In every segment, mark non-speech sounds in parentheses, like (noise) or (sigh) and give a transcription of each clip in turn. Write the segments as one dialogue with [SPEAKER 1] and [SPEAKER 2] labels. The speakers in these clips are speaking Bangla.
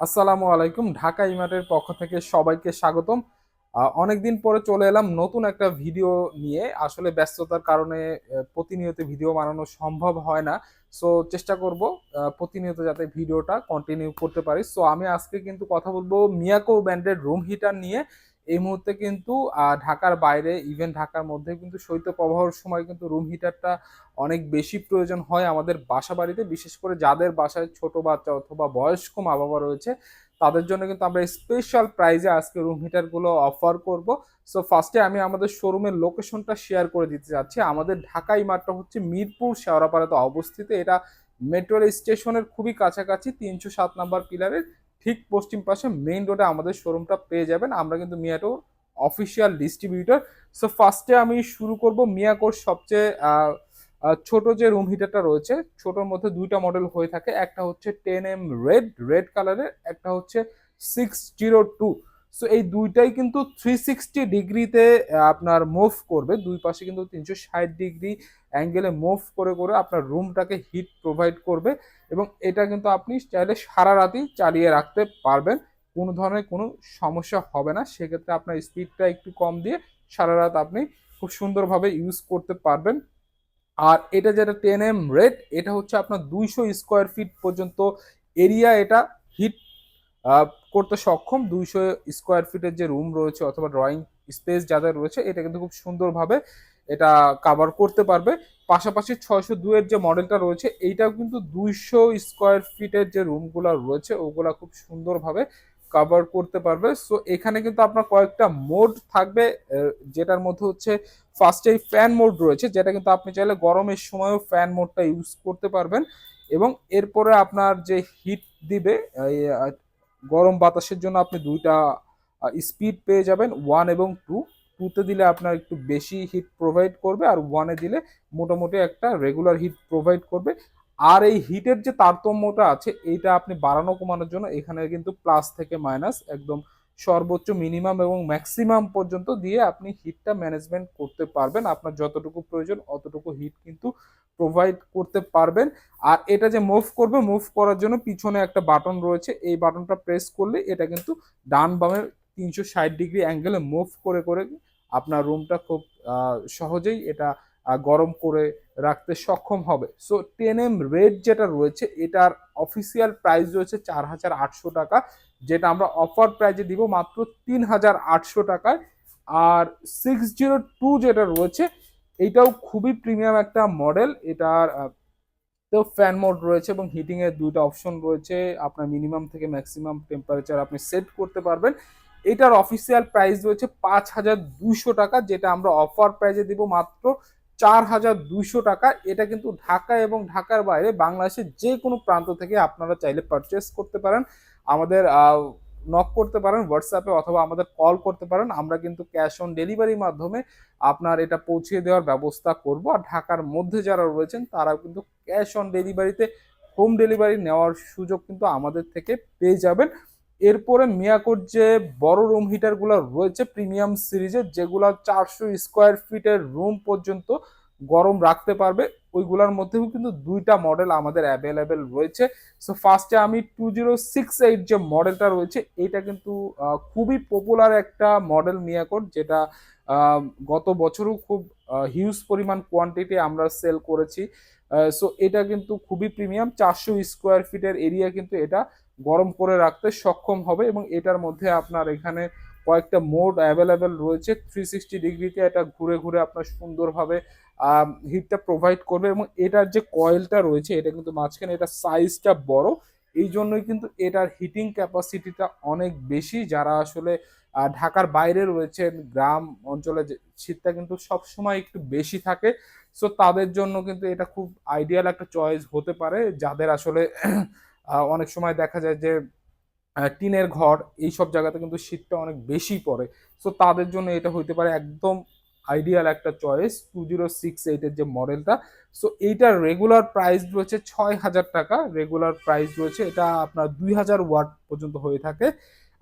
[SPEAKER 1] আসসালামু আলাইকুম। ঢাকা ইমার্টের পক্ষ থেকে সবাইকে স্বাগতম। অনেকদিন পরে চলে এলাম নতুন একটা ভিডিও নিয়ে। আসলে ব্যস্ততার কারণে প্রতিনিয়ত ভিডিও বানানো সম্ভব হয় না। সো চেষ্টা করব প্রতিনিয়ত যাতে ভিডিওটা কন্টিনিউ করতে পারি। সো আমি আজকে কিন্তু কথা বলব মিয়াকো ব্র্যান্ডের রুম হিটার নিয়ে। এই মুহূর্তে কিন্তু ঢাকার বাইরে ইভেন ঢাকার মধ্যে কিন্তু শৈত্যপ্রবাহের সময় কিন্তু রুম হিটারটা অনেক বেশি প্রয়োজন হয় আমাদের বাসা বাড়িতে। বিশেষ করে যাদের বাসায় ছোট বাচ্চা অথবা বয়স্ক মা বাবা রয়েছে, তাদের জন্য কিন্তু আমরা স্পেশাল প্রাইজে আজকে রুম হিটারগুলো অফার করব। সো ফার্স্টে আমি আমাদের শোরুমের লোকেশনটা শেয়ার করে দিতে যাচ্ছি আমাদের ঢাকা ইমারটা হচ্ছে মিরপুর শেওড়াপাড়াতে অবস্থিত। এটা মেট্রো স্টেশনের খুবই কাছাকাছি, তিনশো সাত নাম্বার পিলারের ঠিক পশ্চিম পাশে মেইন রোডে আমাদের শোরুমটা পেয়ে যাবেন। আমরা কিন্তু মিয়াটোর অফিসিয়াল ডিস্ট্রিবিউটর সো ফার্স্টে আমি শুরু করব মিয়াকোর সবচেয়ে ছোট যে রুম হিটারটা রয়েছে, ছোটোর মধ্যে দুইটা মডেল হয়ে থাকে। একটা হচ্ছে টেন এম রেড রেড কালারের একটা হচ্ছে সিক্স জিরো টু সো এই দুইটাই কিন্তু থ্রি সিক্সটি ডিগ্রিতে আপনার মুভ করবে। দুই পাশে কিন্তু তিনশো ষাট ডিগ্রি অ্যাঙ্গেলে মুভ করে করে আপনার রুমটাকে হিট প্রোভাইড করবে এবং এটা কিন্তু আপনি চাইলে সারা রাতই চালিয়ে রাখতে পারবেন। কোনো ধরনের কোনো সমস্যা হবে না। সেক্ষেত্রে আপনার স্পিডটা একটু কম দিয়ে সারা রাত আপনি খুব সুন্দরভাবে ইউজ করতে পারবেন। আর এটা যেটা টেন এম রেট এটা হচ্ছে আপনার দুইশো স্কোয়ার ফিট পর্যন্ত এরিয়া এটা হিট করতে সক্ষম দুইশো স্কোয়ার ফিটের যে রুম রয়েছে অথবা ড্রয়িং স্পেস যাদের রয়েছে, এটা কিন্তু খুব সুন্দরভাবে এটা কাভার করতে পারবে। পাশাপাশি ছয়শো দুয়ের যে মডেলটা রয়েছে, এইটাও কিন্তু দুইশো স্কোয়ার ফিটের যে রুমগুলো রয়েছে, ওগুলা খুব সুন্দরভাবে কভার করতে পারবে। সো এখানে কিন্তু আপনার কয়েকটা মোড থাকবে যেটার মধ্যে হচ্ছে ফার্স্টে ফ্যান মোড রয়েছে, যেটা কিন্তু আপনি চাইলে গরমের সময়ও ফ্যান মোডটা ইউজ করতে পারবেন। এবং এরপরে আপনার যে হিট দিবে গরম বাতাসের জন্য আপনি দুইটা স্পিড পেয়ে যাবেন। ওয়ান এবং টু টুতে দিলে আপনার একটু বেশি হিট প্রোভাইড করবে আর ওয়ানে দিলে মোটামুটি একটা রেগুলার হিট প্রোভাইড করবে। আর এই হিটের যে তারতম্যটা আছে, এইটা আপনি বাড়ানো কমানোর জন্য এখানে কিন্তু প্লাস থেকে মাইনাস একদম সর্বোচ্চ মিনিমাম এবং ম্যাক্সিমাম পর্যন্ত দিয়ে আপনি হিটটা ম্যানেজমেন্ট করতে পারবেন। আপনার যতটুকু প্রয়োজন অতটুকু হিট কিন্তু প্রোভাইড করতে পারবেন। আর এটা যে মুভ করবে মুভ করার জন্য পিছনে একটা বাটন রয়েছে। এই বাটনটা প্রেস করলে এটা কিন্তু ডান বামের তিনশো ষাট ডিগ্রি অ্যাঙ্গেলে মুভ করে করে আপনার রুমটা খুব সহজেই এটা গরম করে রাখতে সক্ষম হবে। সো টেন এম রেট যেটা রয়েছে, এটার অফিসিয়াল প্রাইস রয়েছে চার হাজার আটশো টাকা। যেটা আমরা অফার প্রাইজে দিব মাত্র তিন হাজার আটশো টাকায়। আর সিক্স জিরো টু যেটা রয়েছে এইটাও খুবই প্রিমিয়াম একটা মডেল এটার তো ফ্যান মোড রয়েছে এবং হিটিং এর দুইটা অপশন রয়েছে। আপনার মিনিমাম থেকে ম্যাক্সিমাম টেম্পারেচার আপনি সেট করতে পারবেন। এটার অফিসিয়াল প্রাইস রয়েছে পাঁচ হাজার দুইশো টাকা, যেটা আমরা অফার প্রাইজে দিব মাত্র চার হাজার দুইশো টাকা। এটা কিন্তু ঢাকা এবং ঢাকার বাইরে বাংলাদেশের যে কোনো প্রান্ত থেকে আপনারা চাইলে পারচেস করতে পারেন। আমাদের নক করতে পারেন হোয়াটসঅ্যাপে অথবা আমাদের কল করতে পারেন। আমরা কিন্তু ক্যাশ অন ডেলিভারির মাধ্যমে আপনার এটা পৌঁছে দেওয়ার ব্যবস্থা করব। আর ঢাকার মধ্যে যারা রয়েছেন, তারাও কিন্তু ক্যাশ অন ডেলিভারিতে হোম ডেলিভারি নেওয়ার সুযোগ কিন্তু আমাদের থেকে পেয়ে যাবেন। এরপরে মিয়াকোর যে বড় রুম হিটারগুলো রয়েছে প্রিমিয়াম সিরিজের যেগুলো চারশো স্কোয়ার ফিটের রুম পর্যন্ত গরম রাখতে পারবে। ওইগুলোর মধ্যেও কিন্তু দুইটা মডেল আমাদের অ্যাভেলেবেল রয়েছে। সো ফার্স্টে আমি টু জিরো সিক্স এইট যে মডেলটা রয়েছে, এটা কিন্তু খুবই পপুলার একটা মডেল মিয়াকোর যেটা গত বছরও খুব হিউজ পরিমাণ কোয়ান্টিটি আমরা সেল করেছি। সো এটা কিন্তু খুবই প্রিমিয়াম চারশো স্কোয়ার ফিটের এরিয়া কিন্তু এটা গরম করে রাখতে সক্ষম হবে এবং এটার মধ্যে আপনার এখানে কয়েকটা মোড অ্যাভেলেবেল রয়েছে। থ্রি সিক্সটি ডিগ্রিতে এটা ঘুরে ঘুরে আপনার সুন্দরভাবে হিটটা প্রোভাইড করবে এবং এটার যে কয়েলটা রয়েছে, এটা কিন্তু মাঝখানে এটা সাইজটা বড়, এই জন্যই কিন্তু এটার হিটিং ক্যাপাসিটিটা অনেক বেশি। যারা আসলে ঢাকার বাইরে রয়েছেন, গ্রাম অঞ্চলে শীতটা কিন্তু সবসময় একটু বেশি থাকে সো তাদের জন্য কিন্তু এটা খুব আইডিয়াল একটা চয়েস হতে পারে। যাদের আসলে (clears throat) অনেক সময় দেখা যায় যে টিনের ঘর এই সব জায়গাতে কিন্তু শীতটা অনেক বেশি পড়ে। সো তাদের জন্য এটা হইতে পারে একদম আইডিয়াল একটা চয়েস টু জিরো সিক্স এইটের যে মডেলটা সো এইটার রেগুলার প্রাইস রয়েছে ছয় হাজার টাকা। রেগুলার প্রাইস রয়েছে, এটা আপনার দুই হাজার ওয়াট পর্যন্ত হয়ে থাকে।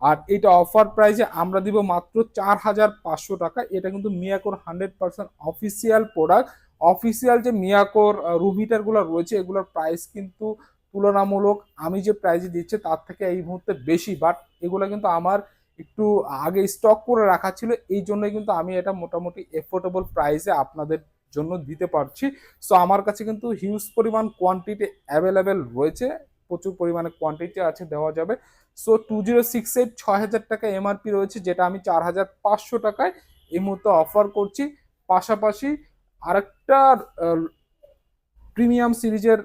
[SPEAKER 1] আর এটা অফার প্রাইসে আমরা দিব মাত্র চার হাজার পাঁচশো টাকা। এটা কিন্তু মিয়াকোর hundred percent official product official যে মিয়াকোর রুম হিটারগুলো রয়েছে, এগুলোর প্রাইস কিন্তু তুলনামূলক আমি যে প্রাইজে দিচ্ছি, তার থেকে এই মুহূর্তে বেশি। বাট এগুলো কিন্তু আমার একটু আগে স্টক করে রাখা ছিল, এই জন্য কিন্তু আমি এটা মোটামুটি এফোর্ডেবল প্রাইসে আপনাদের জন্য দিতে পারছি। সো আমার কাছে কিন্তু হিউজ পরিমাণ কোয়ান্টিটি অ্যাভেলেবেল রয়েছে, প্রচুর পরিমাণে কোয়ান্টিটি আছে, দেওয়া যাবে। So two zero six eight ছয় হাজার টাকা এমআরপি রয়েছে, যেটা আমি চার হাজার পাঁচশো টাকায় এই মুহূর্তে অফার করছি। পাশাপাশি আরেকটা প্রিমিয়াম সিরিজের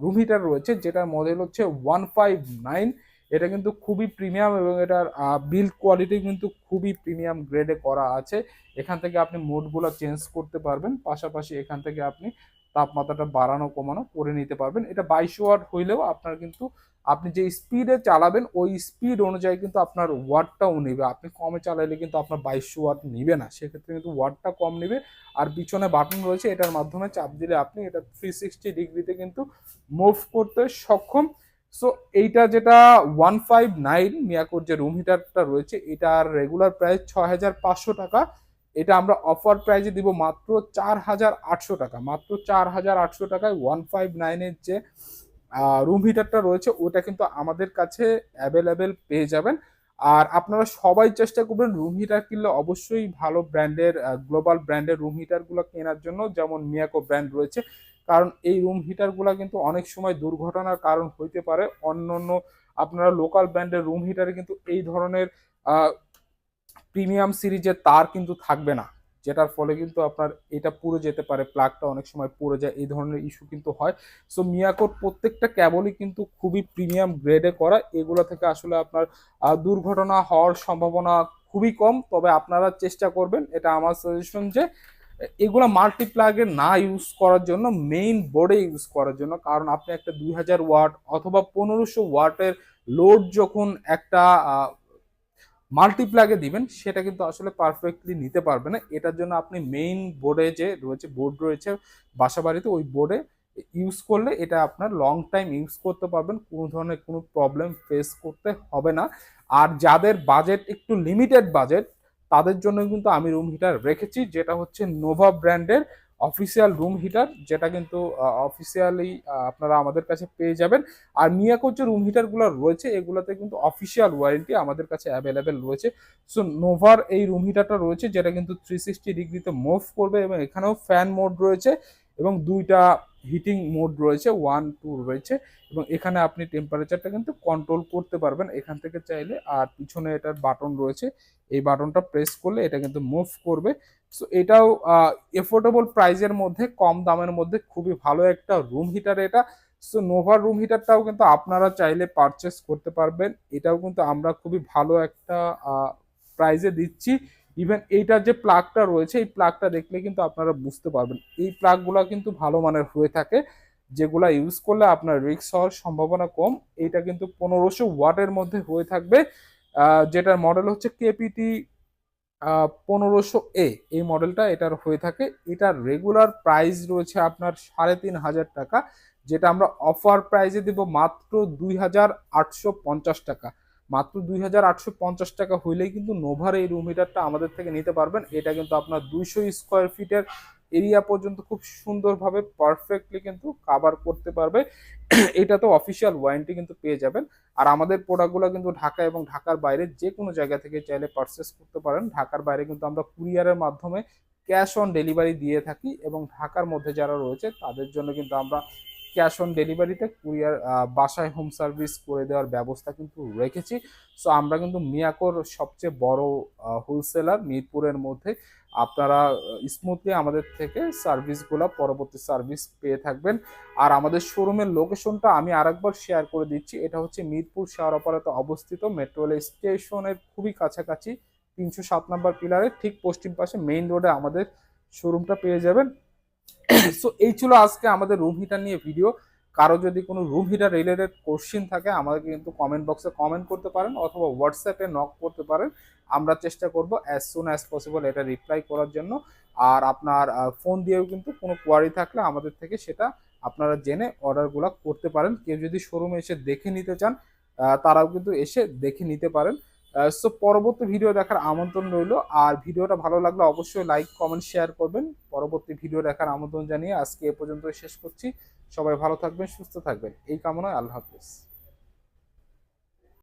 [SPEAKER 1] রুম হিটার রয়েছে, যেটার মডেল হচ্ছে ওয়ান ফাইভ নাইন এটা কিন্তু খুবই প্রিমিয়াম এবং এটার বিল্ড কোয়ালিটি কিন্তু খুবই প্রিমিয়াম গ্রেডে করা আছে। এখান থেকে আপনি মোডগুলো চেঞ্জ করতে পারবেন, পাশাপাশি এখান থেকে আপনি তাপমাত্রাটা বাড়ানো, কমানো করে নিতে পারবেন। এটা বাইশ ওয়াট হইলেও আপনার কিন্তু, আপনি যে স্পিডে চালাবেন, ওই স্পিড অনুযায়ী কিন্তু আপনার ওয়াটটাও নেবে। আপনি কমে চালাইলে কিন্তু আপনার বাইশশো ওয়াট নিবে না, সেক্ষেত্রে কিন্তু ওয়াটটা কম নেবে। আর পিছনে বাটন রয়েছে, এটার মাধ্যমে চাপ দিলে আপনি এটা থ্রি সিক্সটি ডিগ্রিতে কিন্তু মুভ করতে সক্ষম। সো এইটা যেটা ওয়ান ফাইভ নাইন মিয়াকোর যে রুম হিটারটা রয়েছে, এটার রেগুলার প্রাইস ছ হাজার পাঁচশো টাকা। এটা আমরা অফার প্রাইজে দিব মাত্র চার হাজার আটশো টাকা। মাত্র চার হাজার আটশো টাকায় ওয়ান ফাইভ নাইনের যে রুম হিটারটা রয়েছে, ওটা কিন্তু আমাদের কাছে অ্যাভেলেবেল পেয়ে যাবেন। আর আপনারা সবাই চেষ্টা করবেন রুম হিটার কিনলে অবশ্যই ভালো ব্র্যান্ডের গ্লোবাল ব্র্যান্ডের রুম হিটারগুলো কেনার জন্য। যেমন মিয়াকো ব্র্যান্ড রয়েছে কারণ এই রুম হিটারগুলো কিন্তু অনেক সময় দুর্ঘটনার কারণ হইতে পারে। অন্য অন্য আপনারা লোকাল ব্র্যান্ডের রুম হিটারে কিন্তু এই ধরনের প্রিমিয়াম সিরিজের তার কিন্তু থাকবে না। যেটার ফলে কিন্তু আপনার এটা পুড়ে যেতে পারে প্লাগটা অনেক সময় পড়ে যায়, এই ধরনের ইস্যু কিন্তু হয়। সো মিয়াকোর প্রত্যেকটা ক্যাবলই কিন্তু খুবই প্রিমিয়াম গ্রেডে করা। এগুলো থেকে আসলে আপনার দুর্ঘটনা হওয়ার সম্ভাবনা খুবই কম। তবে আপনারা চেষ্টা করবেন, এটা আমার সাজেশন যে এগুলো মাল্টিপ্লাগে না ইউজ করার জন্য মেইন বোর্ডে ইউজ করার জন্য। কারণ আপনি একটা দুই হাজার ওয়াট অথবা পনেরোশো ওয়াটের লোড যখন একটা মাল্টিপ্লাগে দিবেন, সেটা কিন্তু আসলে পারফেক্টলি নিতে পারবে না। এটার জন্য আপনি মেইন বোর্ডে যে রয়েছে বোর্ড রয়েছে বাসা বাড়িতে ওই বোর্ডে ইউজ করলে এটা আপনার লং টাইম ইউজ করতে পারবেন। কোনো ধরনের কোনো প্রবলেম ফেস করতে হবে না। আর যাদের বাজেট একটু লিমিটেড বাজেট তাদের জন্য কিন্তু আমি রুম হিটার রেখেছি, যেটা হচ্ছে নোভা ব্র্যান্ডের অফিসিয়াল রুম হিটার যেটা কিন্তু অফিসিয়ালি আপনারা আমাদের কাছে পেয়ে যাবেন। আর মিয়াকোর যে রুম হিটারগুলো রয়েছে, এগুলোতে কিন্তু অফিসিয়াল ওয়ারেন্টি আমাদের কাছে অ্যাভেলেবেল রয়েছে। সো নোভার এই রুম হিটারটা রয়েছে, যেটা কিন্তু থ্রি সিক্সটি ডিগ্রিতে মুভ করবে এবং এখানেও ফ্যান মোড রয়েছে এবং দুইটা হিটিং মোড রয়েছে ওয়ান টু রয়েছে এবং এখানে আপনি টেম্পারেচারটা কিন্তু কন্ট্রোল করতে পারবেন। এখান থেকে চাইলে আর পিছনে এটার বাটন রয়েছে, এই বাটনটা প্রেস করলে এটা কিন্তু মুভ করবে। সো এটাও এফোর্ডেবল প্রাইজের মধ্যে, কম দামের মধ্যে খুবই ভালো একটা রুম হিটার এটা। সো নোভার রুম হিটারটাও কিন্তু আপনারা চাইলে পারচেস করতে পারবেন। এটাও কিন্তু আমরা খুবই ভালো একটা প্রাইজে দিচ্ছি। ইভেন এইটার যে প্লাগটা রয়েছে, এই প্লাগটা দেখলে কিন্তু আপনারা বুঝতে পারবেন। এই প্লাগগুলো কিন্তু ভালো মানের হয়ে থাকে, যেগুলা ইউজ করলে আপনার রিক্স হওয়ার সম্ভাবনা কম। এইটা কিন্তু পনেরোশো ওয়াটের মধ্যে হয়ে থাকবে। যেটার মডেল হচ্ছে কেপিটি পনেরোশো এ এই মডেলটা এটার হয়ে থাকে। এটার রেগুলার প্রাইস রয়েছে আপনার সাড়ে তিন হাজার টাকা, যেটা আমরা অফার প্রাইজে দেব মাত্র দুই হাজার আটশো পঞ্চাশ টাকা। মাত্র দুই হাজার আটশো পঞ্চাশ টাকা হইলেই কিন্তু নোভার এই রুম হিটারটা আমাদের থেকে নিতে পারবেন। এটা কিন্তু আপনার দুইশো স্কোয়ার ফিটের এরিয়া পর্যন্ত খুব সুন্দরভাবে পারফেক্টলি কিন্তু কাভার করতে পারবে। এটা তো অফিসিয়াল ওয়ারেন্টি কিন্তু পেয়ে যাবেন। আর আমাদের প্রোডাক্টগুলো কিন্তু ঢাকা এবং ঢাকার বাইরে যে কোনো জায়গা থেকে চাইলে পারচেস করতে পারেন। ঢাকার বাইরে কিন্তু আমরা কুরিয়ারের মাধ্যমে ক্যাশ অন ডেলিভারি দিয়ে থাকি এবং ঢাকার মধ্যে যারা রয়েছে তাদের জন্য কিন্তু আমরা ক্যাশ অন ডেলিভারিতে কুরিয়ার বাসায় হোম সার্ভিস করে দেওয়ার ব্যবস্থা কিন্তু রেখেছি। সো আমরা কিন্তু মিয়াকোর সবচেয়ে বড় হোলসেলার মিরপুরের মধ্যে। আপনারা স্মুথলি আমাদের থেকে সার্ভিসগুলো, পরবর্তী সার্ভিস পেয়ে থাকবেন। আর আমাদের শোরুমের লোকেশনটা আমি আরেকবার শেয়ার করে দিচ্ছি। এটা হচ্ছে মিরপুর শেয়ারপাড়াতে অবস্থিত মেট্রো রেল স্টেশনের খুবই কাছাকাছি, তিনশো সাত নম্বর পিলারের ঠিক পশ্চিম পাশে মেইন রোডে আমাদের শোরুমটা পেয়ে যাবেন। (coughs) সো এই ছিল আজকে আমাদের রুম হিটার নিয়ে ভিডিও কারও যদি কোনো রুম হিটার রিলেটেড কোশ্চিন থাকে, আমাদেরকে কিন্তু কমেন্ট বক্সে কমেন্ট করতে পারেন অথবা হোয়াটসঅ্যাপে নক করতে পারেন। আমরা চেষ্টা করব অ্যাজ সুন অ্যাজ পসিবল এটা রিপ্লাই করার জন্য। আর আপনার ফোন দিয়েও কিন্তু কোনো কোয়ারি থাকলে আমাদের থেকে সেটা আপনারা জেনে অর্ডারগুলো করতে পারেন। কেউ যদি শোরুমে এসে দেখে নিতে চান তারাও কিন্তু এসে দেখে নিতে পারেন। সো পরবর্তী ভিডিও দেখার আমন্ত্রণ রইল। আর ভিডিওটা ভালো লাগলে অবশ্যই লাইক কমেন্ট শেয়ার করবেন। পরবর্তী ভিডিও দেখার আমন্ত্রণ জানিয়ে আজকে এ পর্যন্ত শেষ করছি। সবাই ভালো থাকবেন, সুস্থ থাকবেন। এই কামনায় আল্লাহ হাফিজ।